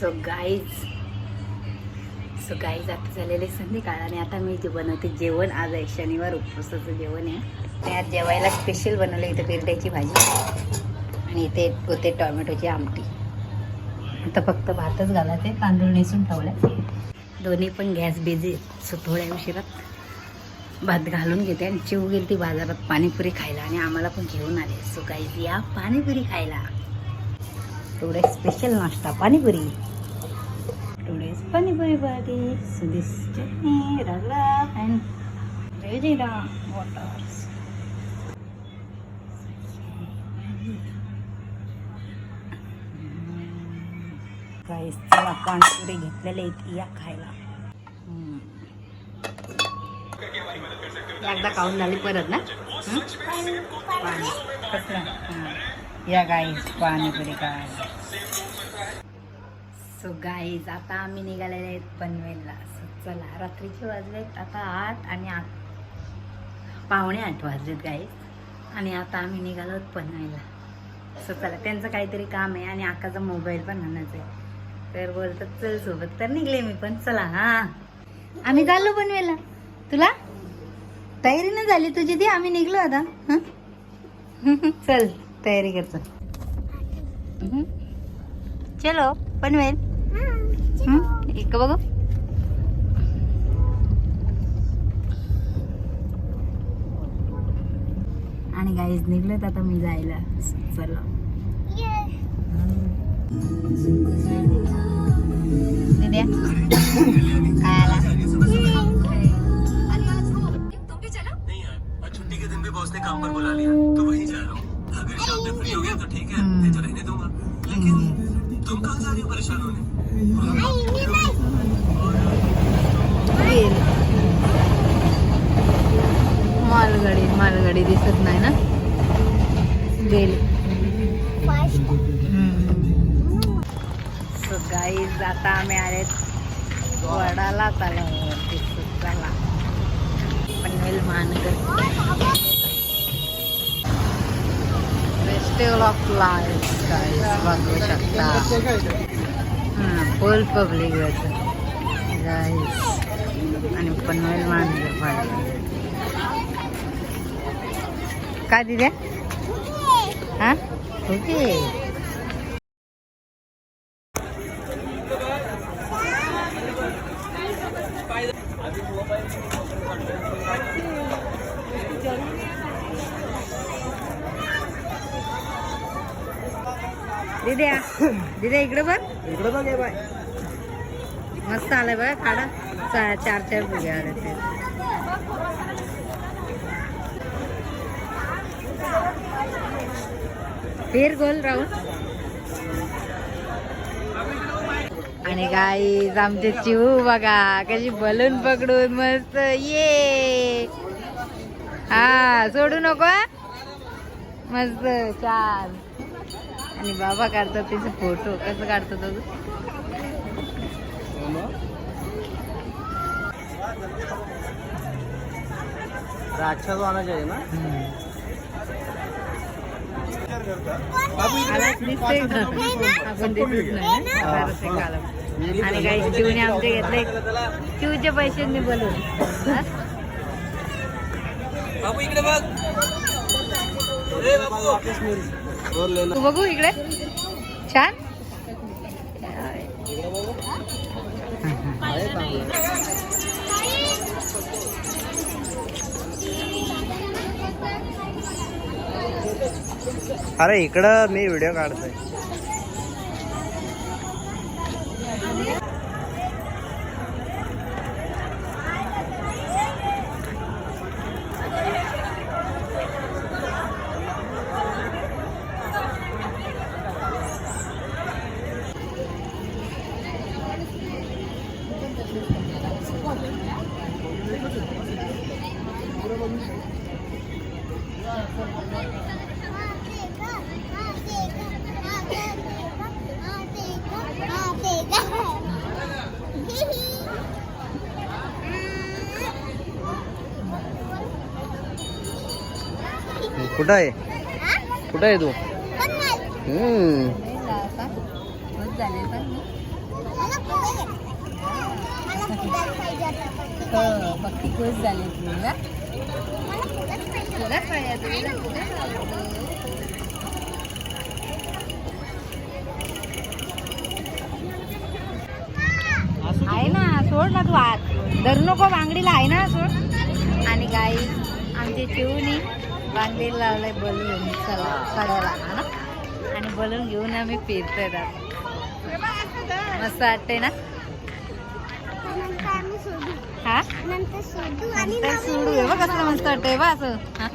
So guys so guys आता झालेले संध्याकाळ आणि आता मी जे बनवते जेवण. आज आहे शनिवार उपवासाचं जेवण आहे. त्यात जेवायला स्पेशल बनवलं इथं बिरड्याची भाजी. आणि इथे होते टोमॅटोची आमटी. आता फक्त भातच घालायचे तांदूळ नेसून ठेवले दोन्ही पण गॅस बिझी सो थोड्या उशिरात भात घालून घेते. आणि चिव गेली ती बाजारात पाणीपुरी खायला आणि आम्हाला पण घेऊन आले. सो गाईज या पाणीपुरी खायला. टुडे स्पेशल नाश्ता panipuri. Today's panipuri party so this chutney ragda and रेजिडा वॉटर्स काही चला पाणीपुरी घेतलेले या खायला. एकदा खाऊन झाली परत ना? पाणी. कसलं हां. या गाईज पाणीपुरी काय. सो गाईज आता आम्ही निघालेले आहेत पनवेलला. सो चला रात्रीचे वाजलेत आता आठ आणि आठ. पावणे आठ वाजलेत गाईज आणि आता आम्ही निघालो आहोत पनवेलला. सो चला त्यांचं काहीतरी काम आहे आणि आकाचा मोबाईल पण आणायचा आहे. तर बोलतात चल सोबत. तर निघले मी पण. चला हा. आम्ही चाललो पनवेलला. तुला? तयारी नाही झाली तुझी ती? आम्ही निघलो आता चल. तयारी करतो? चलो पनवेल. हं? इकडं बघू. आणि गाईज निघलेत आता मी जायला. चला. दिद्या काय आला नहीं यार आज छुट्टी के दिन भी बॉस ने काम पर बुला लिया तो वहीं जा रहा हूँ। फ्री हो गया तो ठीक है नहीं तो रहने दूंगा लेकिन तुम कहाँ जा रही हो परेशान होने? मालगाडी मालगाडी दिसत नाही ना? गेली. सो गाईज आता आम्ही आले वडाला तलावावरती. चला. पनवेल महानगर फेस्टिवल ऑफ लाईफ गाईज बघू शकता फुल पब्लिक गाईज आणि पनवेल महानगर पाहिजे काय दिल्या हा ओके दिद्या दिद्या इकडे बघ. इकडे बघ बाय. मस्त आलंय बघ खाडा चार चार फुगे आले ते फिर गोल राहून आणि गाईज आमचे चिऊ बघा कशी बलून पकडून मस्त ये. हा सोडू नको. मस्त छान आणि बाबा काढतात त्याचे फोटो. कसं काढतात ना? आपण दिसत नाही काढलं. आणि काही चिवने आमचे घेतले. चिवच्या पैशांनी बोलून हा? बाबू इकडे बघ. तू बघू इकडे. छान. अरे इकडं मी व्हिडिओ काढतोय. कुठं आहे? कुठं आहे तू? हो झाली आहे ना सोड ना तू आत धरू नको बांगडीला आहे ना सोड. आणि गाई आमची चिवणी. बांगडीला लावलंय बलून. चला कड्याला ना? आणि बलून घेऊन आम्ही फिरतोय आता मस्त वाटतंय ना? हा? नंतर सोडू बघ कसं मस्त वाटतंय बा असं. हा.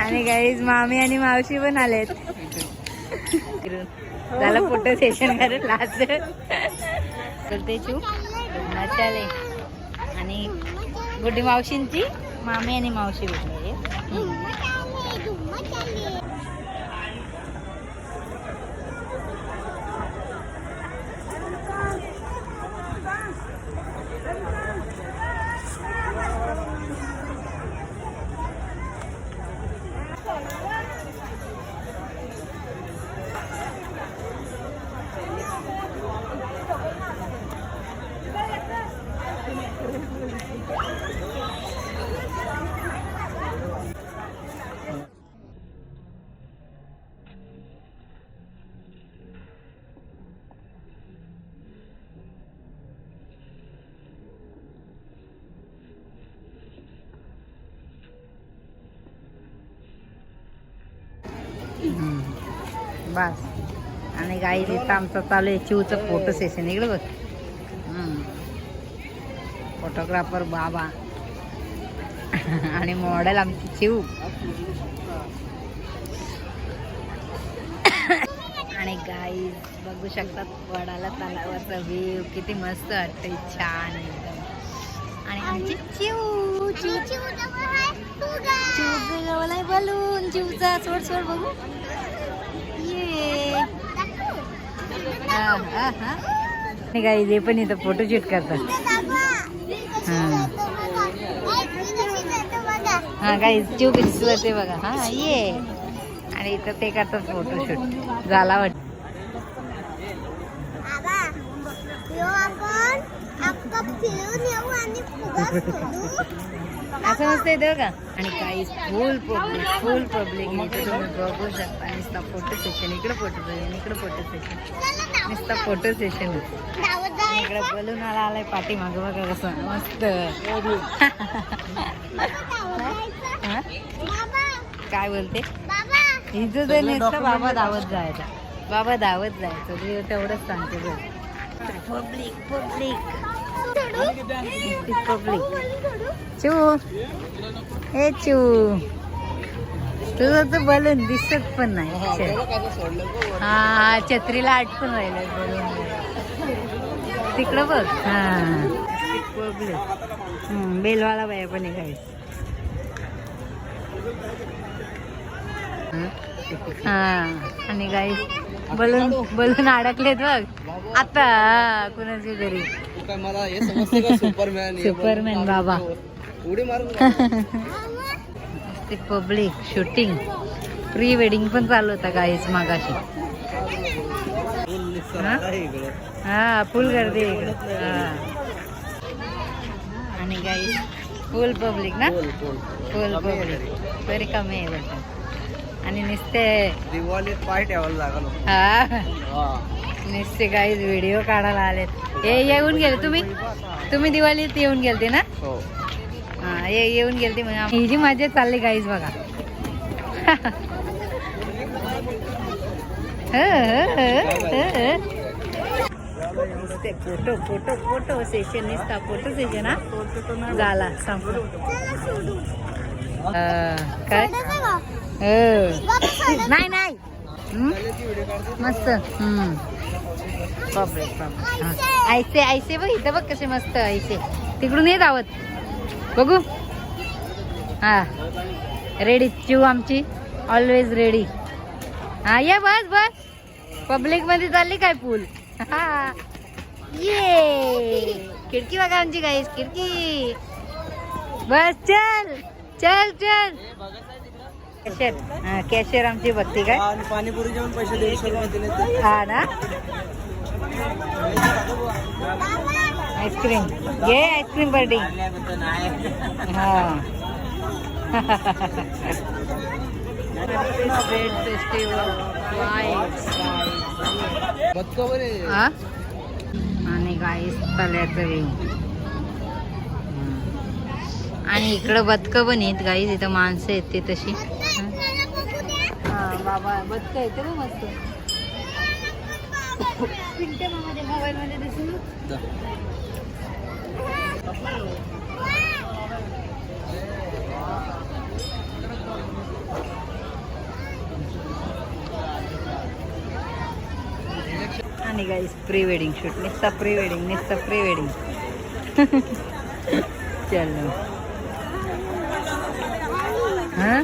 आणि गाईज मामी आणि मावशी पण आलेत. झालं फोटो सेशन करत लास्ट चलते चू चाले आणि गुड्डी मावशींची? मामी आणि मावशी भेटले. बस आणि गाई तिथं आमचं चालू आहे चिवचं फोटो सेशन इकडे बघ फोटोग्राफर बाबा आणि मॉडेल आमची चिव आणि गाई बघू शकतात वडाला तलावाचा व्ह्यू किती मस्त वाटतंय छान एकदम आणि आमची चिव चिव चिवचं गवलाय बलून चिवचा सोड सोड बघू नाही हा गाई ते पण इथं फोटो शूट करतात. हा. काही चिव कशी बघा. हा ये. आणि इथं ते करतात फोटोशूट झाला वाट. आपण असं मस्त येतं का आणि काही फुल पब्लिक फुल पब्लिक इथे तुम्ही बघू शकता. नुसता फोटो सेशन इकडे फोटो सेशन इकडे फोटो सेशन नुसता फोटो सेशन इकडे बलून आला आलाय पाठी माग बघा कसं मस्त. काय बोलते? बाबा हिचं ते नुसतं बाबा धावत जायचा. बाबा धावत जायचं. तेवढंच सांगते बघ. पब्लिक पब्लिक पब्लिक चू. ए चू. तुझं तर बलून दिसत पण नाही छे. हा छत्रीला आटकून राहिलं बलून तिकडं बघ. हा. पब्लिक बेलवाला बाया पण आहे काही हा आणि गाई बलून बलून अडकलेत बघ. आता कुणाच्या घरी काय मला हे समजते का सुपरमॅन हे सुपरमॅन बाबा. उडी मारून पब्लिक शूटिंग प्री वेडिंग पण चालू होता गाईच मागाशी. हा? हा फुल गर्दी आहे इकडं. हा. आणि गाई फुल पब्लिक ना? फुल पब्लिक तरी कमी आहे आणि नुसते दिवाळीत पाय ठेवायला लागलो. हा. नुसते काही व्हिडिओ काढायला आलेत. हे येऊन गेले तुम्ही? तुम्ही दिवाळीत येऊन गेलते ना? हो. हा ये येऊन गेलते म्हणजे ही जी मजा चालली गाईज बघा. ह, ह, ह, ह. फोटो फोटो फोटो सेशन निसता फोटो सेशन हा? झाला संपलं. काय? हो. नाही नाही? मस्त. हम्म बापरे बापरे. हा. आयसे आयसे बघ इथं बघ कसे मस्त आयसे. तिकडून ये धावत बघू. हा. रेडी चिव आमची. ऑलवेज रेडी हा ये बस बस. पब्लिकमध्ये चालली काय पूल? हा. ये. खिडकी बघा आमची गाईस खिडकी. बस चल. चल चल. कॅशियर हा कॅशियर आमची बघती काय? आणि पाणीपुरीचे पण पैसे दीडशे रुपये दिले तर हा ना? Ice cream. घे आईस्क्रीम पार्टी हा. Bread festival, lights, lights. बदक बरे हा? आणि गाईस व्ह्यू आणि इकडं बदकं पण आहेत गाईस इथं माणसं आहेत ते तशी. हा बाबा बदक येते ना मस्त. पिंटे मामाच्या मोबाईल मध्ये दिसून आणि गाईस प्री वेडिंग शूट निस्ता प्री वेडिंग निस्ता प्री वेडिंग चलो. हाँ?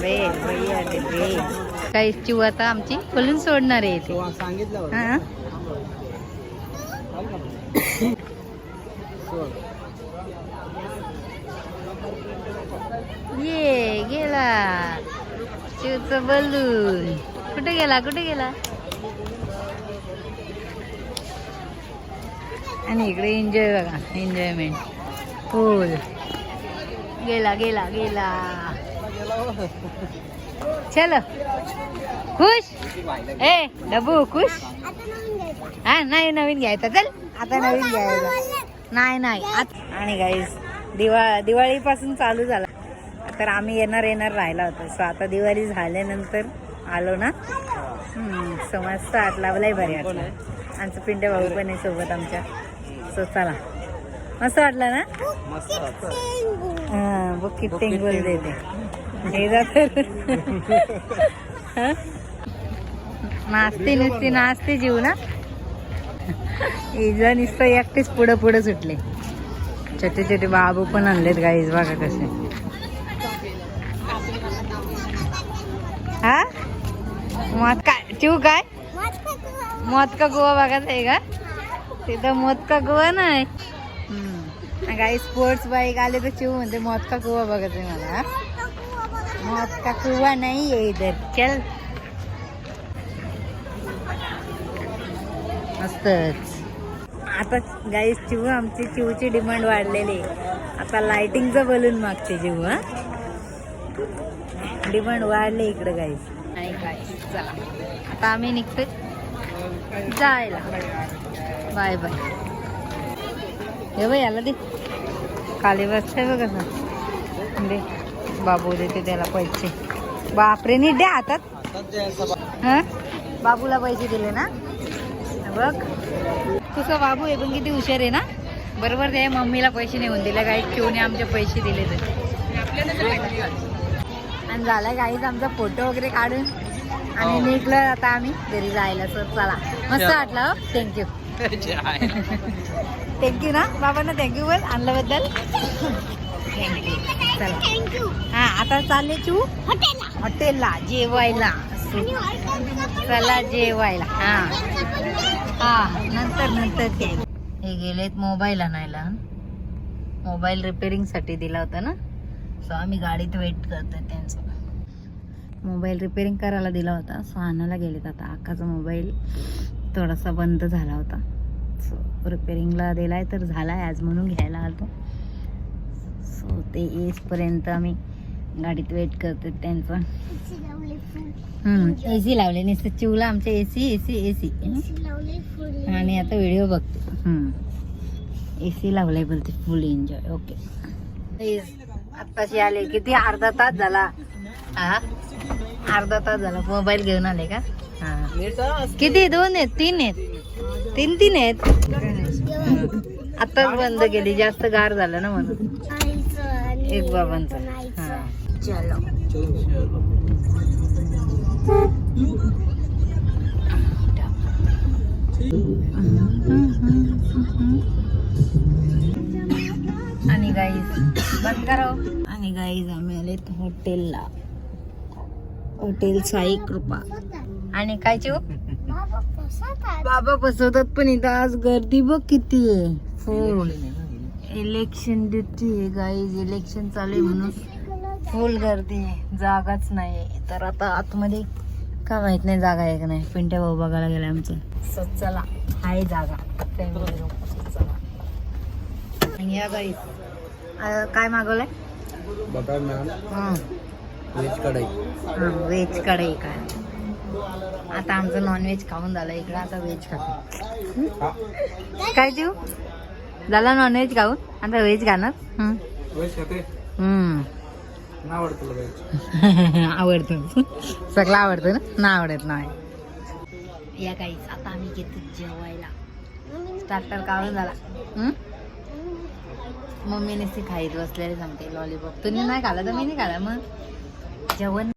बे भैया रे बे काही चिव आता आमची खोलून सोडणार आहे इथे. हा. ये गेला. शिवचा बलून. कुठे गेला कुठे गेला? आणि इकडे एन्जॉय बघा एन्जॉयमेंट फुल. गेला गेला गेला. चलो. खुश? ए डबू खुश? हा नाही नवीन घ्यायचा. चल आता नवीन घ्यायचा. नाही नाही. आत- आणि गाईस दिवा दिवाळीपासून चालू झाला. तर आम्ही येणार येणार राहिला होता. सो आता दिवाळी झाल्यानंतर आलो ना? सो मस्त आठ लावलाय बरे आमचं पिंड भाऊ पण आहे सोबत आमच्या. सो चला. मस्त वाटलं ना? हा बुक बोल देते हे? नाचते नुसती नाचते जीव ना. इजा नुसतं एकटेच पुढं पुढं सुटले. छोटे छोटे बाबू पण आणलेत गाईज बघा कसे. हा? मत काय? चिव काय? मौत का गोवा बघत आहे का? तिथं मौत का गोवा नाही. काही स्पोर्ट्स बाईक आले तर चिव म्हणते मौत का गोवा बघत आहे मला हा? मौत का कुआ नाही है इधर चल। मस्तच आता गाईस चिव आमची चिवची डिमांड वाढलेली आहे. आता लाइटिंगचं बलून मागते चिव हा. डिमांड वाढली इकडे गाईस नाही काय चला. आता आम्ही निघतोय जायला. Bye bye. हे बघ याला दे. खाली बसतंय बघ दे. बाबू देते त्याला पैसे. बापरे नीट द्या हातात. हा? बाबूला पैसे दिले ना? बघ. तुझा बाबू आहे पण किती हुशार आहे ना? बरोबर ते मम्मीला पैसे नेऊन दिले काही चिवने आमचे पैसे दिले तर आणि झाला काहीच आमचा फोटो वगैरे काढून. आणि हो. निघलं आता आम्ही घरी जायला सर चला. मस्त वाटलं हो? थँक्यू आहे. थँक्यू ना? बाबांना थँक्यू बोल आणल्याबद्दल. थँक्यू. चला. हा आता चालले चू हॉटेलला. जेवायला. चला जेवायला. हा. हा नंतर नंतर ते हे गेलेत मोबाईल आणायला. मोबाईल रिपेअरिंगसाठी दिला होता ना? सो आम्ही गाडीत वेट करतोय त्यांचा. मोबाईल रिपेअरिंग करायला दिला होता. सो आणायला गेलेत आता. आकाचा मोबाईल थोडासा बंद झाला होता. सो रिपेअरिंगला दिलाय तर झालाय. आज म्हणून घ्यायला आलो सो ते येईपर्यंत आम्ही गाडीत वेट करतोय त्यांचा. हम्म एसी लावले. नुसतं चिवला आमच्या एसी एसी एसी लावले फुल आणि आता व्हिडिओ बघते. हम्म. एसी लावलाय बोलते फुल एन्जॉय ओके आत्ताशी आले. किती? अर्धा तास झाला. हा अर्धा तास झाला. मोबाईल घेऊन आले का? हा. किती? दोन आहेत? तीन आहेत? तीन तीन आहेत? आताच बंद केली. जास्त गार झालं ना म्हणून. एक बाबांचा. हा. आणि गाईज बंद करा हो. आणि गाईज आम्ही आलेत हॉटेलला हॉटेल साई कृपा. आणि काय बसतात. बाबा बसवतात पण इथं आज गर्दी बघ किती आहे. फुल इलेक्शन ड्युटी आहे गाईज इलेक्शन चालू आहे म्हणून फुल गर्दी आहे. जागाच नाही तर आता आतमध्ये का माहीत नाही जागा आहे का नाही. पिंट्या भाऊ बघायला गेला आमचं. सो चला आहे जागा. आणि या गाई काय मागवलंय? बटर नान. हं. व्हेज कढई. हां व्हेज कढई काय. आता आमचं नॉनव्हेज खाऊन झालं. इकडं आता व्हेज खातो. काय जीव? झाला नॉनव्हेज खाऊन? आता व्हेज खाणार? हं. व्हेज हं. आवडतं व्हेज सगळं आवडतं ना? ना आवडत नाही. या काहीच आता आम्ही घेतो जेवायला. स्टार्टर काढून झाला? मम्मीने ती खाईत बसलेली सांगते लॉलीपॉप तुम्ही नाही खाला तर मी नाही खाला मग? जेवण